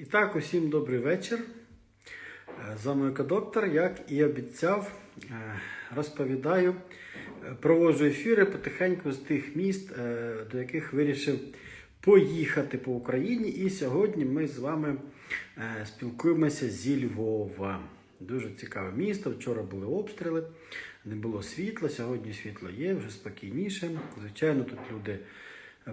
І так, усім добрий вечір. Е, З вами Екодоктор, як і обіцяв, е, розповідаю, е, проводжу ефіри потихеньку з тих міст, до яких вирішив поїхати по Україні. І сьогодні ми з вами спілкуємося зі Львова. Дуже цікаве місто. Вчора були обстріли, не було світла. Сьогодні світло є, вже спокійніше. Звичайно, тут люди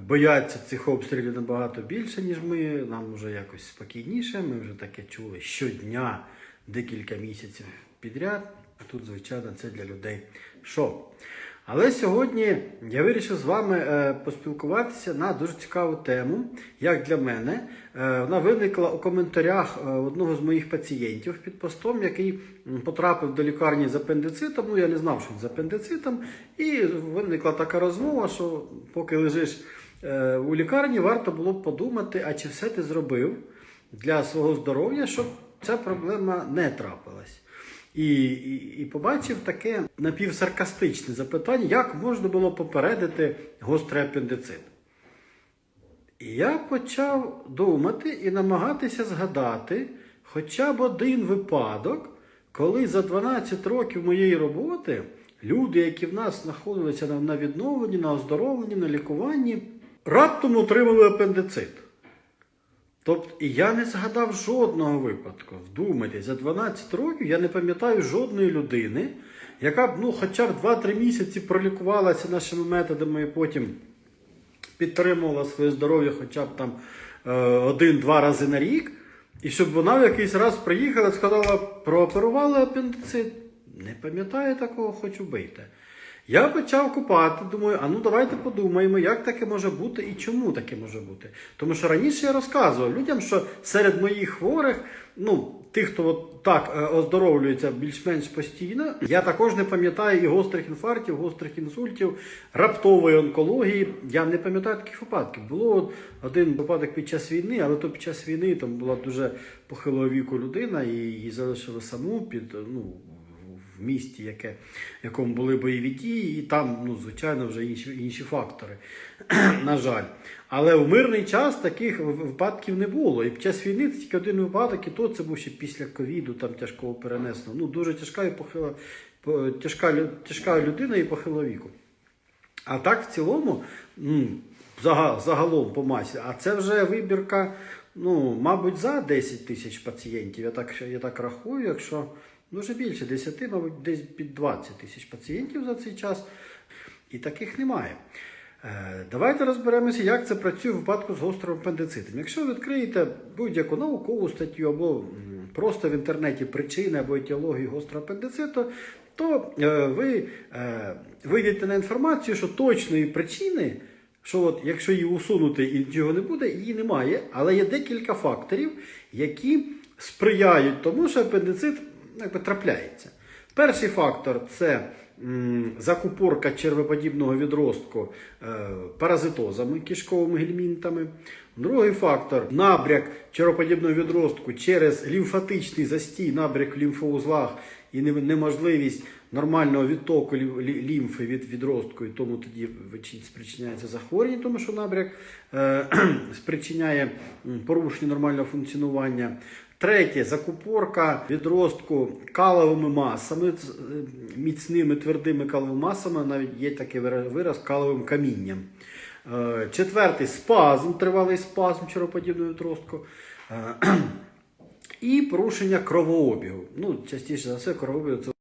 бояться цих обстрілів набагато більше, ніж ми. Нам вже якось спокійніше. Ми вже таке чули щодня декілька місяців підряд. А тут, звичайно, це для людей шок. Але сьогодні я вирішив з вами е, поспілкуватися на дуже цікаву тему, як для мене. Е, вона виникла у коментарях е, одного з моїх пацієнтів під постом, який потрапив до лікарні з апендицитом. Ну, я не знав, що він з апендицитом. І виникла така розмова, що поки лежиш у лікарні, варто було б подумати, а чи все ти зробив для свого здоров'я, щоб ця проблема не трапилась. І, і, і побачив таке напівсаркастичне запитання, як можна було попередити гострий апендицит. І я почав думати і намагатися згадати хоча б один випадок, коли за 12 років моєї роботи люди, які в нас знаходилися на- на відновленні, на оздоровленні, на лікуванні, раптом отримали апендицит. Тобто, і я не згадав жодного випадку. Вдумайтесь, за 12 років я не пам'ятаю жодної людини, яка б ну, хоча б 2-3 місяці пролікувалася нашими методами і потім підтримувала своє здоров'я хоча б там е, один-два рази на рік, і щоб вона в якийсь раз приїхала і сказала, прооперували апендицит. Не пам'ятаю такого, хоч убийте. Я почав купати, думаю, а ну давайте подумаємо, як таке може бути і чому таке може бути. Тому що раніше я розказував людям, що серед моїх хворих, ну, тих, хто от так е, оздоровлюється більш-менш постійно, я також не пам'ятаю і гострих інфарктів, гострих інсультів, раптової онкології. Я не пам'ятаю таких випадків. Було от один випадок під час війни, але то під час війни там була дуже похилого віку людина, і її залишили саму під ну, в місті, яке, в якому були бойові дії, і там, ну, звичайно, вже інші, інші фактори, на жаль. Але в мирний час таких випадків не було. І під час війни це тільки один випадок, і то це був ще після ковіду, там тяжкого перенесло. Ну, дуже тяжка і похила, тяжка, тяжка людина і похилого віку. А так в цілому, загалом по масі, а це вже вибірка, ну, мабуть, за 10 тисяч пацієнтів. Я так, я так рахую, якщо дуже більше 10, мабуть, десь під 20 тисяч пацієнтів за цей час. І таких немає. Е, Давайте розберемося, як це працює в випадку з гострим апендицитом. Якщо ви відкриєте будь-яку наукову статтю або просто в інтернеті причини або етіологію гострого апендициту, то е, ви е, вийдете на інформацію, що точної причини, що от, якщо її усунути і нічого не буде, її немає. Але є декілька факторів, які сприяють тому, що апендицит ну, якби, трапляється. Перший фактор це закупорка червоподібного відростку е, паразитозами, кишковими гельмінтами. Другий фактор набряк червоподібного відростку через лімфатичний застій, набряк в лімфоузлах і неможливість нормального відтоку лі- лі- лімфи від відростку, і тому тоді спричиняється захворювання, тому що набряк е, спричиняє порушення нормального функціонування. Третє закупорка відростку каловими масами, е, міцними твердими каловими масами, навіть є такий вираз каловим камінням. Е, Четвертий спазм, тривалий спазм червоподібного відростку. Е, І порушення кровообігу. Ну, частіше за все, кровообігу це